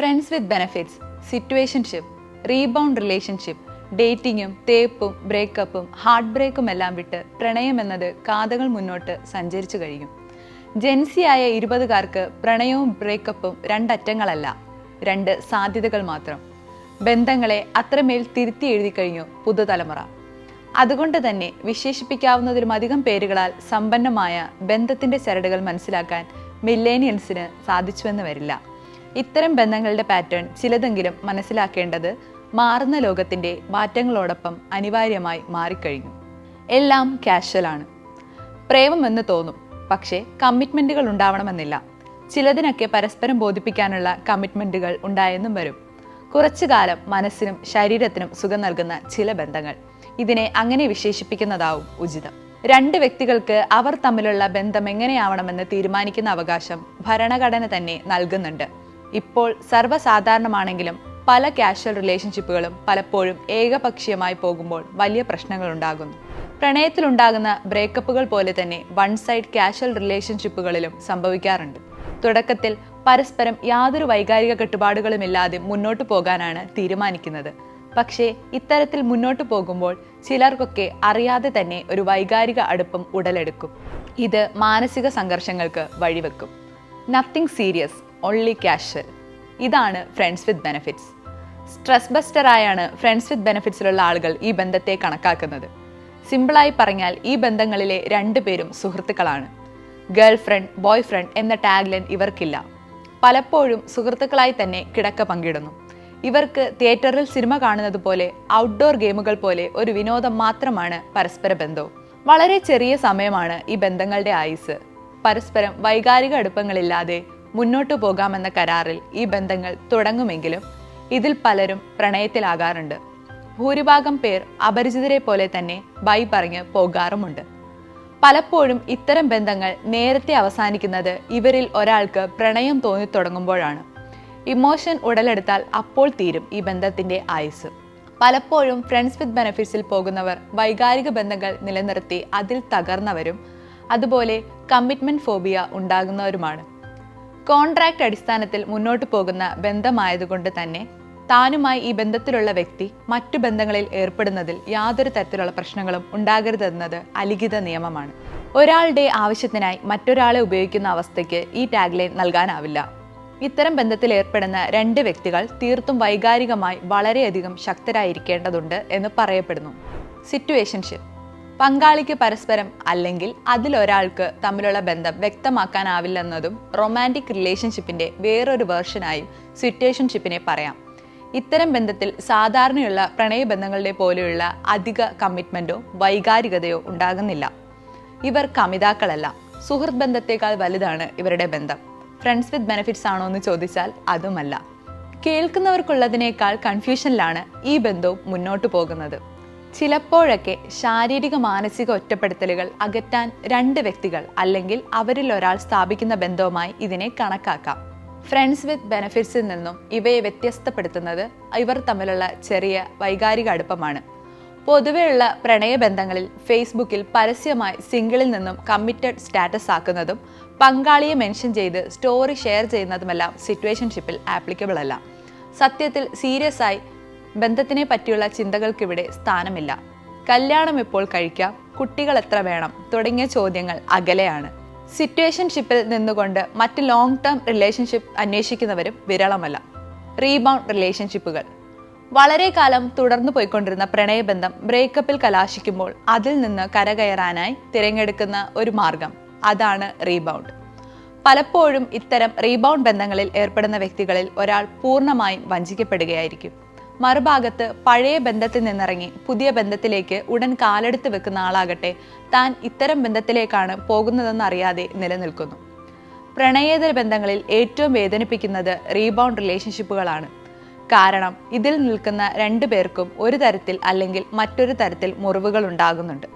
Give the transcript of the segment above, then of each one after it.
Friends with benefits situationship rebound relationship ഡേറ്റിങ്ങും തേപ്പും ബ്രേക്കപ്പും heart ബ്രേക്കും എല്ലാം വിട്ട് പ്രണയം എന്നത് കാതകൾ മുന്നോട്ട് സഞ്ചരിച്ചു കഴിയും. ജെൻസിയായ ഇരുപതുകാർക്ക് പ്രണയവും ബ്രേക്കപ്പും രണ്ടറ്റങ്ങളല്ല രണ്ട് സാധ്യതകൾ മാത്രം. ബന്ധങ്ങളെ അത്രമേൽ തിരുത്തി എഴുതി കഴിഞ്ഞു പുതുതലമുറ. അതുകൊണ്ട് തന്നെ വിശേഷിപ്പിക്കാവുന്നതിലും അധികം പേരുകളാൽ സമ്പന്നമായ ബന്ധത്തിന്റെ ചരടുകൾ മനസ്സിലാക്കാൻ മില്ലേനിയൽസിന് സാധിച്ചുവെന്ന് വരില്ല. ഇത്തരം ബന്ധങ്ങളുടെ പാറ്റേൺ ചിലതെങ്കിലും മനസ്സിലാക്കേണ്ടത് മാറുന്ന ലോകത്തിന്റെ മാറ്റങ്ങളോടൊപ്പം അനിവാര്യമായി മാറിക്കഴിഞ്ഞു. എല്ലാം കാഷ്വലാണ് പ്രേമമെന്ന് തോന്നും പക്ഷേ കമ്മിറ്റ്മെന്റുകൾ ഉണ്ടാവണമെന്നില്ല. ചിലതിനൊക്കെ പരസ്പരം ബോധിപ്പിക്കാനുള്ള കമ്മിറ്റ്മെന്റുകൾ ഉണ്ടായെന്നും വരും. കുറച്ചു കാലം മനസ്സിനും ശരീരത്തിനും സുഖം നൽകുന്ന ചില ബന്ധങ്ങൾ. ഇതിനെ അങ്ങനെ വിശേഷിപ്പിക്കുന്നതാവും ഉചിതം. രണ്ട് വ്യക്തികൾക്ക് അവർ തമ്മിലുള്ള ബന്ധം എങ്ങനെയാവണമെന്ന് തീരുമാനിക്കുന്ന അവകാശം ഭരണഘടന തന്നെ നൽകുന്നുണ്ട്. ഇപ്പോൾ സർവസാധാരണമാണെങ്കിലും പല കാഷ്വൽ റിലേഷൻഷിപ്പുകളും പലപ്പോഴും ഏകപക്ഷീയമായി പോകുമ്പോൾ വലിയ പ്രശ്നങ്ങൾ ഉണ്ടാകുന്നു പ്രണയത്തിലുണ്ടാകുന്ന ബ്രേക്കപ്പുകൾ പോലെ തന്നെ വൺ സൈഡ് കാഷ്വൽ റിലേഷൻഷിപ്പുകളിലും സംഭവിക്കാറുണ്ട്. തുടക്കത്തിൽ പരസ്പരം യാതൊരു വൈകാരിക കെട്ടുപാടുകളുമില്ലാതെ മുന്നോട്ട് പോകാനാണ് തീരുമാനിക്കുന്നത്. പക്ഷേ ഇത്തരത്തിൽ മുന്നോട്ട് പോകുമ്പോൾ ചിലർക്കൊക്കെ അറിയാതെ തന്നെ ഒരു വൈകാരിക അടുപ്പം ഉടലെടുക്കും. ഇത് മാനസിക സംഘർഷങ്ങൾക്ക് വഴിവെക്കും. നത്തിങ് സീരിയസ് ഓൺലി കാഷ്വൽ ഇതാണ് ഫ്രണ്ട്സ് വിത്ത് ബെനഫിറ്റ്സ് സ്ട്രെസ് ബസ്റ്ററായാണ് ഫ്രണ്ട്സ് വിത്ത് ബെനഫിറ്റ്സിലുള്ള ആളുകൾ ഈ ബന്ധത്തെ കണക്കാക്കുന്നത്. സിമ്പിളായി പറഞ്ഞാൽ ഈ ബന്ധങ്ങളിലെ രണ്ടുപേരും സുഹൃത്തുക്കളാണ്. ഗേൾ ഫ്രണ്ട് ബോയ് ഫ്രണ്ട് എന്ന ടാഗ്ലൈൻ ഇവർക്കില്ല. പലപ്പോഴും സുഹൃത്തുക്കളായി തന്നെ കിടക്ക പങ്കിടുന്നു. ഇവർക്ക് തിയേറ്ററിൽ സിനിമ കാണുന്നത് പോലെ ഔട്ട്ഡോർ ഗെയിമുകൾ പോലെ ഒരു വിനോദം മാത്രമാണ് പരസ്പര ബന്ധവും വളരെ ചെറിയ സമയമാണ് ഈ ബന്ധങ്ങളുടെ ആയുസ് പരസ്പരം വൈകാരിക അടുപ്പങ്ങളില്ലാതെ മുന്നോട്ടു പോകാമെന്ന കരാറിൽ ഈ ബന്ധങ്ങൾ തുടങ്ങുമെങ്കിലും ഇതിൽ പലരും പ്രണയത്തിലാകാറുണ്ട്. ഭൂരിഭാഗം പേർ അപരിചിതരെ പോലെ തന്നെ ബൈ പറഞ്ഞ് പോകാറുമുണ്ട്. പലപ്പോഴും ഇത്തരം ബന്ധങ്ങൾ നേരത്തെ അവസാനിക്കുന്നത് ഇവരിൽ ഒരാൾക്ക് പ്രണയം തോന്നി തുടങ്ങുമ്പോഴാണ് ഇമോഷൻ ഉടലെടുത്താൽ അപ്പോൾ തീരും ഈ ബന്ധത്തിന്റെ ആയുസ് പലപ്പോഴും ഫ്രണ്ട്സ് വിത്ത് ബെനഫിറ്റ്സിൽ പോകുന്നവർ വൈകാരിക ബന്ധങ്ങൾ നിലനിർത്തി അതിൽ തകർന്നവരും അതുപോലെ കമ്മിറ്റ്മെന്റ് ഫോബിയ ഉണ്ടാകുന്നവരുമാണ്. കോൺട്രാക്ട് അടിസ്ഥാനത്തിൽ മുന്നോട്ട് പോകുന്ന ബന്ധമായതുകൊണ്ട് തന്നെ താനുമായി ഈ ബന്ധത്തിലുള്ള വ്യക്തി മറ്റു ബന്ധങ്ങളിൽ ഏർപ്പെടുന്നതിൽ യാതൊരു തരത്തിലുള്ള പ്രശ്നങ്ങളും ഉണ്ടാകരുതെന്നത് അലിഖിത നിയമമാണ്. ഒരാളുടെ ആവശ്യത്തിനായി മറ്റൊരാളെ ഉപയോഗിക്കുന്ന അവസ്ഥയ്ക്ക് ഈ ടാഗ്ലൈൻ നൽകാനാവില്ല. ഇത്തരം ബന്ധത്തിൽ ഏർപ്പെടുന്ന രണ്ട് വ്യക്തികൾ തീർത്തും വൈകാരികമായി വളരെയധികം ശക്തരായിരിക്കേണ്ടതുണ്ട് എന്ന് പറയപ്പെടുന്നു. സിറ്റുവേഷൻഷിപ്പ് പങ്കാളിക്ക് പരസ്പരം അല്ലെങ്കിൽ അതിലൊരാൾക്ക് തമ്മിലുള്ള ബന്ധം വ്യക്തമാക്കാനാവില്ലെന്നതും റൊമാന്റിക് റിലേഷൻഷിപ്പിന്റെ വേറൊരു വേർഷനായും സിറ്റുവേഷൻഷിപ്പിനെ പറയാം. ഇത്തരം ബന്ധത്തിൽ സാധാരണയുള്ള പ്രണയബന്ധങ്ങളുടെ പോലെയുള്ള അധിക കമ്മിറ്റ്മെന്റോ വൈകാരികതയോ ഉണ്ടാകുന്നില്ല. ഇവർ കമിതാക്കളല്ല. സുഹൃത്ത് ബന്ധത്തേക്കാൾ വലുതാണ് ഇവരുടെ ബന്ധം. ഫ്രണ്ട്സ് വിത്ത് ബെനിഫിറ്റ്സ് ആണോ എന്ന് ചോദിച്ചാൽ അതുമല്ല. കേൾക്കുന്നവർക്കുള്ളതിനേക്കാൾ കൺഫ്യൂഷനിലാണ് ഈ ബന്ധവും മുന്നോട്ട് പോകുന്നത്. ചിലപ്പോഴൊക്കെ ശാരീരിക മാനസിക ഒറ്റപ്പെടുത്തലുകൾ അകറ്റാൻ രണ്ട് വ്യക്തികൾ അല്ലെങ്കിൽ അവരിൽ ഒരാൾ സ്ഥാപിക്കുന്ന ബന്ധവുമായി ഇതിനെ കണക്കാക്കാം. ഫ്രണ്ട്സ് വിത്ത് ബെനഫിറ്റ്സിൽ നിന്നും ഇവയെ വ്യത്യസ്തപ്പെടുത്തുന്നത് ഇവർ തമ്മിലുള്ള ചെറിയ വൈകാരിക അടുപ്പമാണ്. പൊതുവെയുള്ള പ്രണയബന്ധങ്ങളിൽ ഫേസ്ബുക്കിൽ പരസ്യമായി സിംഗിളിൽ നിന്നും കമ്മിറ്റഡ് സ്റ്റാറ്റസ് ആക്കുന്നതും പങ്കാളിയെ മെൻഷൻ ചെയ്ത് സ്റ്റോറി ഷെയർ ചെയ്യുന്നതുമെല്ലാം സിറ്റുവേഷൻഷിപ്പിൽ ആപ്ലിക്കബിൾ അല്ല. സത്യത്തിൽ സീരിയസ് ആയി ബന്ധത്തിനെ പറ്റിയുള്ള ചിന്തകൾക്കിവിടെ സ്ഥാനമില്ല. കല്യാണം എപ്പോൾ കഴിക്കാം. കുട്ടികൾ എത്ര വേണം? തുടങ്ങിയ ചോദ്യങ്ങൾ അകലെയാണ്. സിറ്റുവേഷൻഷിപ്പിൽ നിന്നുകൊണ്ട് മറ്റ് ലോങ് ടേം റിലേഷൻഷിപ്പ് അന്വേഷിക്കുന്നവരും വിരളമല്ല. റീബൗണ്ട് റിലേഷൻഷിപ്പുകൾ വളരെ കാലം തുടർന്നു പോയിക്കൊണ്ടിരുന്ന പ്രണയബന്ധം ബ്രേക്കപ്പിൽ കലാശിക്കുമ്പോൾ അതിൽ നിന്ന് കരകയറാനായി തിരഞ്ഞെടുക്കുന്ന ഒരു മാർഗം. അതാണ് റീബൗണ്ട് പലപ്പോഴും ഇത്തരം റീബൗണ്ട് ബന്ധങ്ങളിൽ ഏർപ്പെടുന്ന വ്യക്തികളിൽ ഒരാൾ പൂർണമായും വഞ്ചിക്കപ്പെടുകയായിരിക്കും. മറുഭാഗത്ത് പഴയ ബന്ധത്തിൽ നിന്നിറങ്ങി പുതിയ ബന്ധത്തിലേക്ക് ഉടൻ കാലെടുത്ത് വെക്കുന്ന ആളാകട്ടെ താൻ ഇത്തരം ബന്ധത്തിലേക്കാണ് പോകുന്നതെന്ന് അറിയാതെ നിലനിൽക്കുന്നു. പ്രണയേതര ബന്ധങ്ങളിൽ ഏറ്റവും വേദനിപ്പിക്കുന്നത് റീബൗണ്ട് റിലേഷൻഷിപ്പുകളാണ് കാരണം ഇതിൽ നിൽക്കുന്ന രണ്ടു പേർക്കും ഒരു തരത്തിൽ അല്ലെങ്കിൽ മറ്റൊരു തരത്തിൽ മുറിവുകൾ ഉണ്ടാകുന്നുണ്ട്.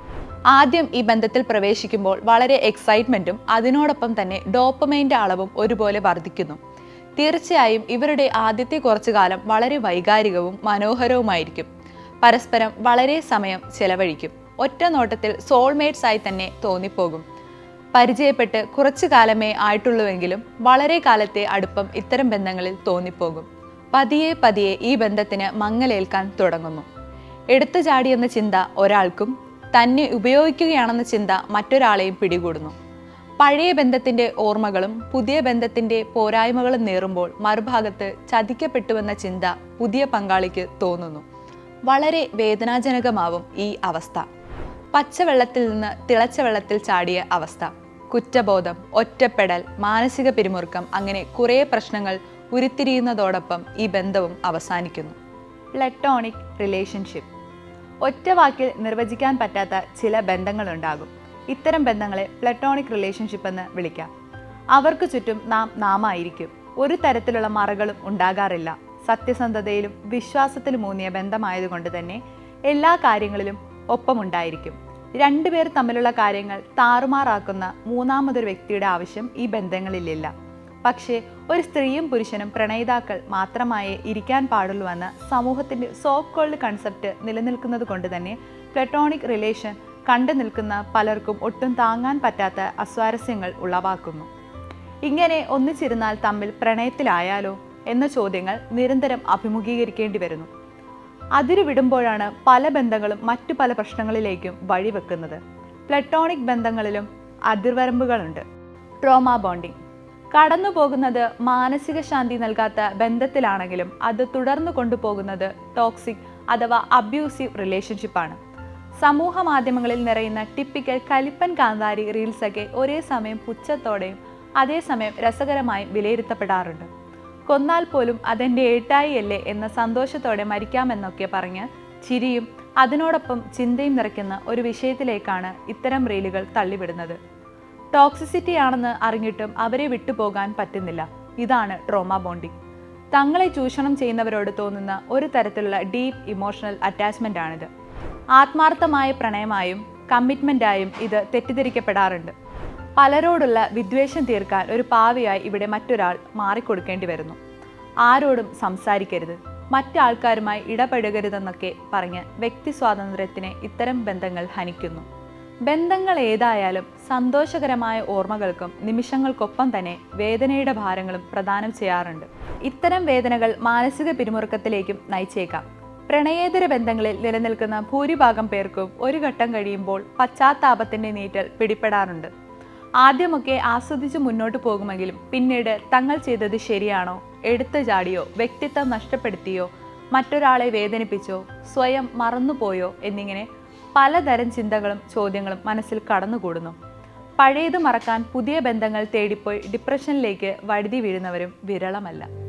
ആദ്യം ഈ ബന്ധത്തിൽ പ്രവേശിക്കുമ്പോൾ വളരെ എക്സൈറ്റ്മെന്റും അതിനോടൊപ്പം തന്നെ ഡോപ്പമൈന്റെ അളവും ഒരുപോലെ വർദ്ധിക്കുന്നു. തീർച്ചയായും ഇവരുടെ ആദ്യത്തെ കുറച്ചു കാലം വളരെ വൈകാരികവും മനോഹരവുമായിരിക്കും. പരസ്പരം വളരെ സമയം ചെലവഴിക്കും. ഒറ്റ നോട്ടത്തിൽ സോൾമേറ്റ്സ് ആയി തന്നെ തോന്നിപ്പോകും. പരിചയപ്പെട്ട് കുറച്ചു കാലമേ ആയിട്ടുള്ളൂവെങ്കിലും വളരെ കാലത്തെ അടുപ്പം ഇത്തരം ബന്ധങ്ങളിൽ തോന്നിപ്പോകും. പതിയെ പതിയെ ഈ ബന്ധത്തിന് മങ്ങലേൽക്കാൻ തുടങ്ങുന്നു. എടുത്തു ചാടിയെന്ന ചിന്ത ഒരാൾക്കും തന്നെ ഉപയോഗിക്കുകയാണെന്ന ചിന്ത മറ്റൊരാളെയും പിടികൂടുന്നു. പഴയ ബന്ധത്തിന്റെ ഓർമ്മകളും പുതിയ ബന്ധത്തിന്റെ പോരായ്മകളും നേറുമ്പോൾ മറുഭാഗത്ത് ചതിക്കപ്പെട്ടുവെന്ന ചിന്ത പുതിയ പങ്കാളിക്ക് തോന്നുന്നു. വളരെ വേദനാജനകമാവും ഈ അവസ്ഥ. പച്ചവെള്ളത്തിൽ നിന്ന് തിളച്ച വെള്ളത്തിൽ ചാടിയ അവസ്ഥ. കുറ്റബോധം ഒറ്റപ്പെടൽ മാനസിക പിരിമുറുക്കം അങ്ങനെ കുറേ പ്രശ്നങ്ങൾ ഉരുത്തിരിയുന്നതോടൊപ്പം ഈ ബന്ധവും അവസാനിക്കുന്നു. Platonic relationship. ഒറ്റ വാക്കിൽ നിർവചിക്കാൻ പറ്റാത്ത ചില ബന്ധങ്ങളുണ്ടാകും. ഇത്തരം ബന്ധങ്ങളെ പ്ലറ്റോണിക് റിലേഷൻഷിപ്പ് എന്ന് വിളിക്കാം. അവർക്ക് ചുറ്റും നാം നാമായിരിക്കും. ഒരു തരത്തിലുള്ള മറകളും ഉണ്ടാകാറില്ല. സത്യസന്ധതയിലും വിശ്വാസത്തിലും ഊന്നിയ ബന്ധമായതുകൊണ്ട് തന്നെ എല്ലാ കാര്യങ്ങളിലും ഒപ്പമുണ്ടായിരിക്കും. രണ്ടുപേർ തമ്മിലുള്ള കാര്യങ്ങൾ താറുമാറാക്കുന്ന മൂന്നാമതൊരു വ്യക്തിയുടെ ആവശ്യം ഈ ബന്ധങ്ങളിലില്ല. പക്ഷേ ഒരു സ്ത്രീയും പുരുഷനും പ്രണയിതാക്കൾ മാത്രമായേ ഇരിക്കാൻ പാടുള്ളൂ എന്ന സമൂഹത്തിന്റെ സോക്കോൾഡ് കൺസെപ്റ്റ് നിലനിൽക്കുന്നത് കൊണ്ട് തന്നെ പ്ലറ്റോണിക് റിലേഷൻ കണ്ടു നിൽക്കുന്ന പലർക്കും ഒട്ടും താങ്ങാൻ പറ്റാത്ത അസ്വാരസ്യങ്ങൾ ഉളവാക്കുന്നു. ഇങ്ങനെ ഒന്നിച്ചിരുന്നാൽ തമ്മിൽ പ്രണയത്തിലായാലോ എന്ന ചോദ്യങ്ങൾ നിരന്തരം അഭിമുഖീകരിക്കേണ്ടി വരുന്നു. അതിരു വിടുമ്പോഴാണ് പല ബന്ധങ്ങളും മറ്റു പല പ്രശ്നങ്ങളിലേക്കും വഴിവെക്കുന്നത്. പ്ലട്ടോണിക് ബന്ധങ്ങളിലും അതിർവരമ്പുകളുണ്ട്. Trauma bonding. കടന്നു പോകുന്നത് മാനസിക ശാന്തി നൽകാത്ത ബന്ധത്തിലാണെങ്കിലും അത് തുടർന്നു കൊണ്ടുപോകുന്നത് ടോക്സിക് അഥവാ അബ്യൂസീവ് റിലേഷൻഷിപ്പാണ്. സമൂഹ മാധ്യമങ്ങളിൽ നിറയുന്ന ടിപ്പിക്കൽ കലിപ്പൻ കാന്താരി റീൽസൊക്കെ ഒരേ സമയം പുച്ഛത്തോടെയും അതേസമയം രസകരമായും വിലയിരുത്തപ്പെടാറുണ്ട്. കൊന്നാൽ പോലും അതെന്റെ ഏട്ടായിയല്ലേ എന്ന സന്തോഷത്തോടെ മരിക്കാമെന്നൊക്കെ പറഞ്ഞ് ചിരിയും അതിനോടൊപ്പം ചിന്തയും നിറയ്ക്കുന്ന ഒരു വിഷയത്തിലേക്കാണ് ഇത്തരം റീലുകൾ തള്ളിവിടുന്നത്. ടോക്സിസിറ്റി ആണെന്ന് അറിഞ്ഞിട്ടും അവരെ വിട്ടുപോകാൻ പറ്റുന്നില്ല. ഇതാണ് ട്രോമ ബോണ്ടിങ്. തങ്ങളെ ചൂഷണം ചെയ്യുന്നവരോട് തോന്നുന്ന ഒരു തരത്തിലുള്ള ഡീപ്പ് ഇമോഷണൽ അറ്റാച്ച്മെന്റ് ആണിത് ആത്മാർത്ഥമായ പ്രണയമായും കമ്മിറ്റ്മെന്റായും ഇത് തെറ്റിദ്ധരിക്കപ്പെടാറുണ്ട്. പലരോടുള്ള വിദ്വേഷം തീർക്കാൻ ഒരു പാവിയായി ഇവിടെ മറ്റൊരാൾ മാറിക്കൊടുക്കേണ്ടി വരുന്നു. ആരോടും സംസാരിക്കരുത്. മറ്റാൾക്കാരുമായി ഇടപെടുകരുതെന്നൊക്കെ പറഞ്ഞ് വ്യക്തി സ്വാതന്ത്ര്യത്തിനെ ഇത്തരം ബന്ധങ്ങൾ ഹനിക്കുന്നു. ബന്ധങ്ങൾ ഏതായാലും സന്തോഷകരമായ ഓർമ്മകൾക്കും നിമിഷങ്ങൾക്കൊപ്പം തന്നെ വേദനയുടെ ഭാരങ്ങളും പ്രദാനം ചെയ്യാറുണ്ട്. ഇത്തരം വേദനകൾ മാനസിക പിരിമുറുക്കത്തിലേക്കും നയിച്ചേക്കാം. പ്രണയേതര ബന്ധങ്ങളിൽ നിലനിൽക്കുന്ന ഭൂരിഭാഗം പേർക്കും ഒരു ഘട്ടം കഴിയുമ്പോൾ പശ്ചാത്താപത്തിന്റെ നീറ്റൽ പിടിപ്പെടാറുണ്ട് ആദ്യമൊക്കെ ആസ്വദിച്ച് മുന്നോട്ട് പോകുമെങ്കിലും പിന്നീട് തങ്ങൾ ചെയ്തത് ശരിയാണോ എടുത്തു ചാടിയോ വ്യക്തിത്വം നഷ്ടപ്പെടുത്തിയോ മറ്റൊരാളെ വേദനിപ്പിച്ചോ സ്വയം മറന്നുപോയോ എന്നിങ്ങനെ പലതരം ചിന്തകളും ചോദ്യങ്ങളും മനസ്സിൽ കടന്നുകൂടുന്നു. പഴയത് മറക്കാൻ പുതിയ ബന്ധങ്ങൾ തേടിപ്പോയി ഡിപ്രഷനിലേക്ക് വഴുതി വീഴുന്നവരും വിരളമല്ല.